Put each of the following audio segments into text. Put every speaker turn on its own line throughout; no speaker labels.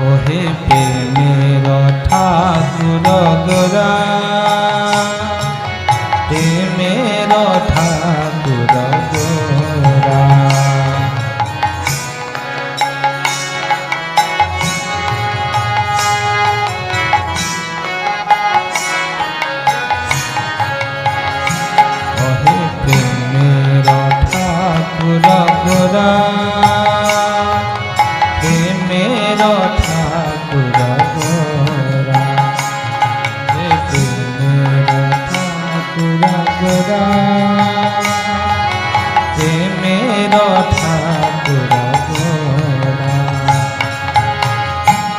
ওহে প্রেমের ঠাকুর গোরা প্রেমের ঠাকুর গোরা ওহে প্রেমের ঠাকুর গোরা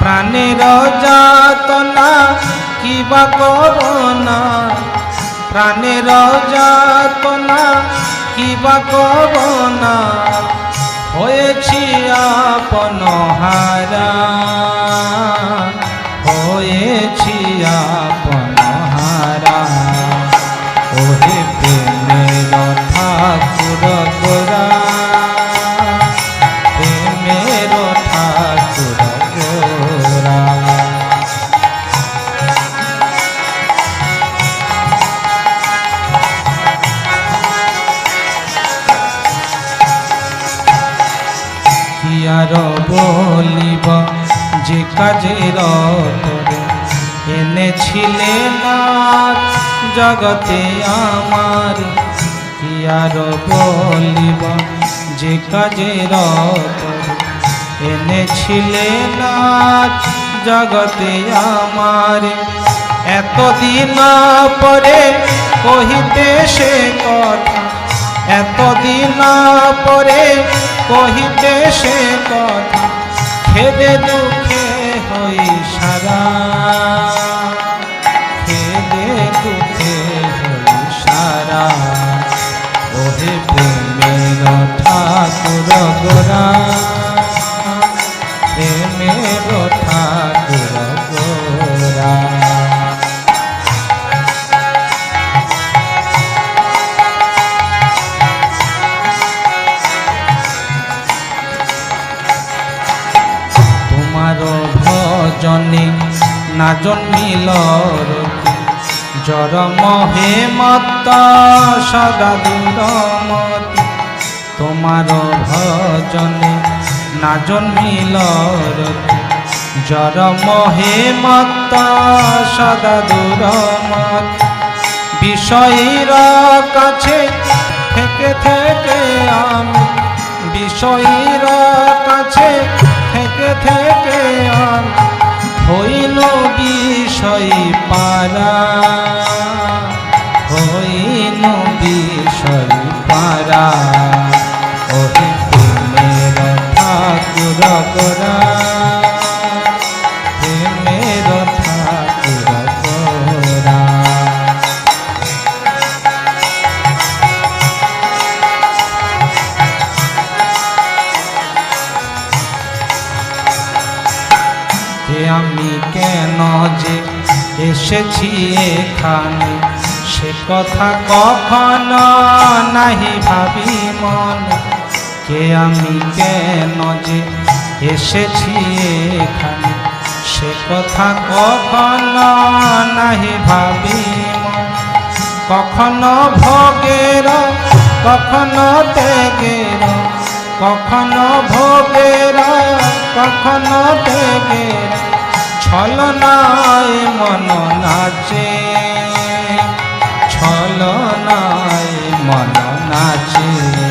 প্রাণের যাতনা কিবা কবনা প্রাণের যাতনা কিবা কবনা হয়েছি আপন হারা হয়েছি আপন জগতে আমার কি আর বলিব? যে তরে এনেছিলে না জগতে আমার। এতদিন পরে কহিতে সে কথা। এতদিন পরে কহিতে সে কথা। খেদে দুঃখে হই সারা। ওহে প্রেমের ঠাকুর গোরা। প্রেমের ঠাকুর গোরা। তোমার ভজনে না জন্মিল রতি জর মহে মত সদা দূরমতি তোমার ভজনে না জন্মিল রতি জর মহে মত সদা দূরমতি বিষয়ের কাছে থেকে থেকে আমি, বিষয়ের কাছে থেকে থেকে আমি হইল বিষয় পারা। হইল বিষয় পারা যে আমি কেন যে এসেছি এখানে, সে কথা কখনো নাহি ভাবি মন। কে আমি কেন যে এসেছি এখানে, সে কথা কখনো নাহি ভাবি কখনো ভোগের, কখনো ত্যাগের, কখনো ভোগের কখনো দেবে ছলনায় মন নাচে। ছলনায় মন নাচে।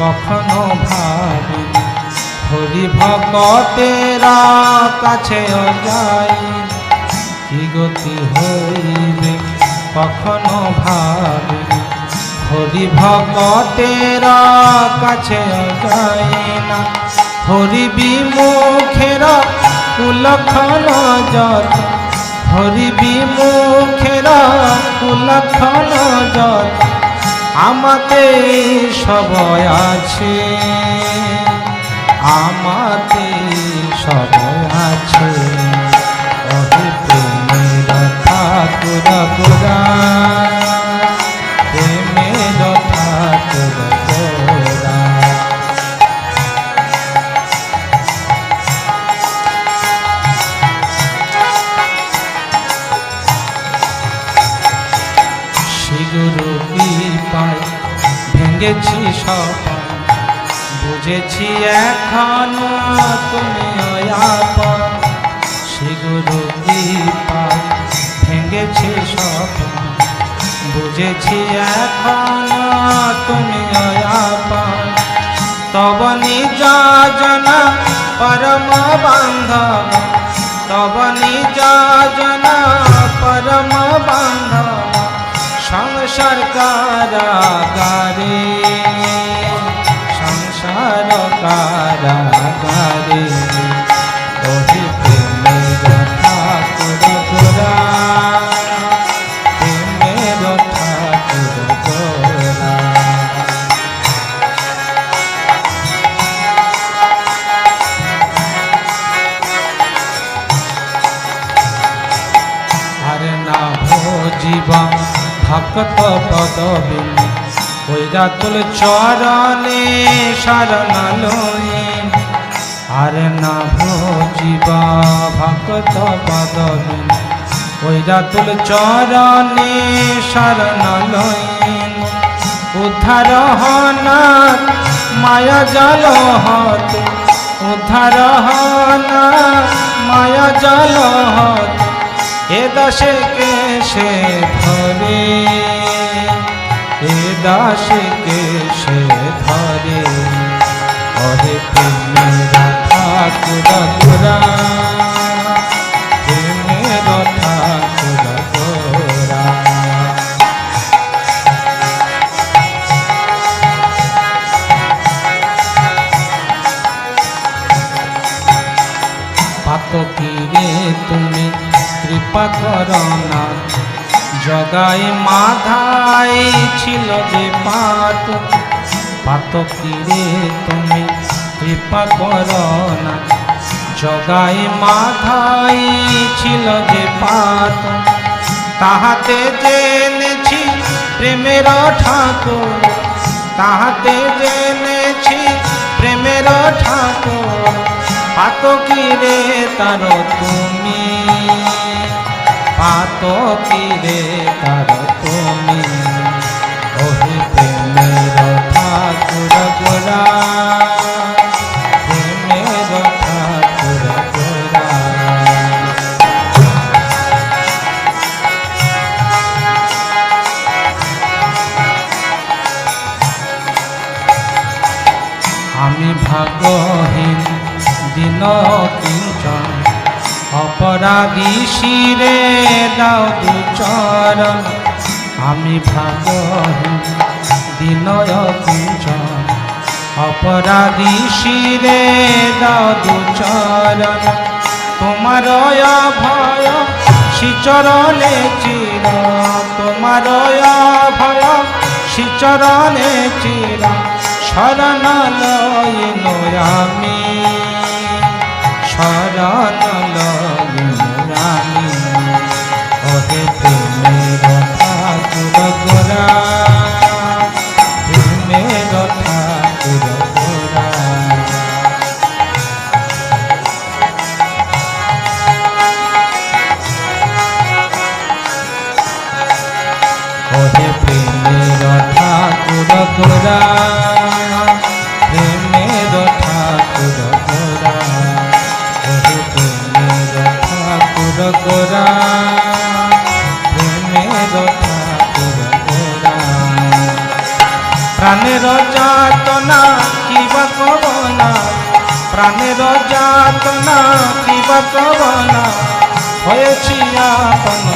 কখনো ভাবি হরি ভকতেরা কাছে যাই কি গতি হইবে, কখনো ভাবি হরি ভকতেরা কাছে যাই না হরি বিমুখেরা কুলক্ষণ যত। হরি বিমুখেরা কুলক্ষণ যত। আমাতে সবয় আছে আমাতে সবই ভেঙেছি সপন বুঝেছি এখন তুমি শিগুরু পায় ভেঙেছি সপন বুঝেছি এখন তুমি আপন। তব নিজ জন পরম বান্ধব। তব নিজ জন পরম বান্ধব। সংসার কারাগারে। সংসার কারাগারে। ওহে ভক্ত পদবিনী ওইরা তুল চরণে শরণ লইন আরে না ভোজিবা ভক্ত পদবিনী ওইরা তুল চরণে শরণ উদ্ধার হনাথ মায়া জল হতে উদ্ধার হনাথ মায়া জল হতে এ দাসে কে সে ধরে, এ দাসে কে সে ধরে। অরে প্রেমের ঠাকুর গোরা প্রেমের ঠাকুর গোরা পাতকিরে তুমি কৃপা করনা জগাই মাধাই ছিল যে পাত। পাতকিরে তুমি, কৃপা করনা জগাই মাধাই ছিল যে পাত। তাহাতে জেনেছি প্রেমের ঠাকুর। তাহাতে জেনেছি প্রেমের ঠাকুর। পাতকিরে তার তুমি? পাতকিরে তার তুমি। ওহে প্রেমের ঠাকুর গোরা প্রেমের ঠাকুর গোরা আমি ভাগহীন দিন কিঞ্চন অপরাধী শিরে দাও দুচরণ আমি ভাগহীন দিনয় অপরাধী শিরে দাও দুচরণ তোমার ভয় শ্রীচরণে চির। তোমার ভয় শ্রীচরণে চির। শরণ লইন আমি। শরণ ঠাকুর প্রেমের ঠাকুর গোরা প্রেমের ঠাকুর গোরা প্রেমের ঠাকুর গোরা প্রাণের যাতনা কিবা কবনা প্রাণের যাতনা কিবা কবনা হয়েছি আপন